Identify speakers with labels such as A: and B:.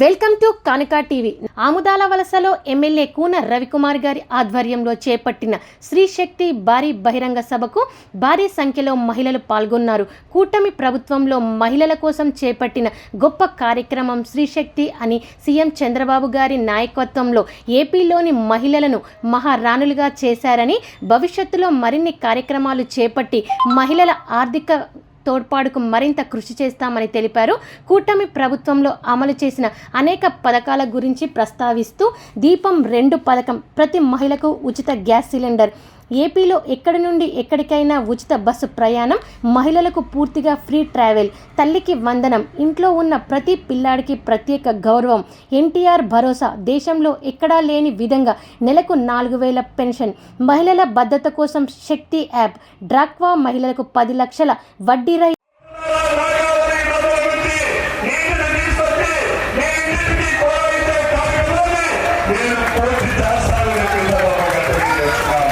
A: Welcome to Kanaka TV. Amudala వలసలో MLA Koona Ravikumar గారి ఆధ్వర్యంలో చేపట్టిన స్త్రీ శక్తి భారీ బహిరంగ సభకు భారీ సంఖ్యలో మహిళలు పాల్గొన్నారు. కూటమి ప్రభుత్వంలో మహిళల కోసం చేపట్టిన గొప్ప కార్యక్రమం శ్రీశక్తి అని సీఎం చంద్రబాబు గారి నాయకత్వంలో ఏపీలోని మహిళలను మహారాణులుగా చేశారని భవిష్యత్తులో మరిన్ని కార్యక్రమాలు చేపట్టి మహిళల ఆర్థిక తోడ్పాటుకు మరింత కృషి చేస్తామని తెలిపారు. కూటమి ప్రభుత్వంలో అమలు చేసిన అనేక పథకాల గురించి ప్రస్తావిస్తూ దీపం రెండు పథకం ప్రతి మహిళకు ఉచిత గ్యాస్ సిలిండర్ ఏపీలో ఎక్కడి నుండి ఎక్కడికైనా ఉచిత బస్సు ప్రయాణం మహిళలకు పూర్తిగా ఫ్రీ ట్రావెల్ తల్లికి వందనం ఇంట్లో ఉన్న ప్రతి పిల్లాడికి ప్రత్యేక గౌరవం ఎన్టీఆర్ భరోసా దేశంలో ఎక్కడా లేని విధంగా నెలకు నాలుగు వేల పెన్షన్ మహిళల భద్రత కోసం శక్తి యాప్ డ్రాక్వా మహిళలకు పది లక్షల వడ్డీ
B: రై Yeah.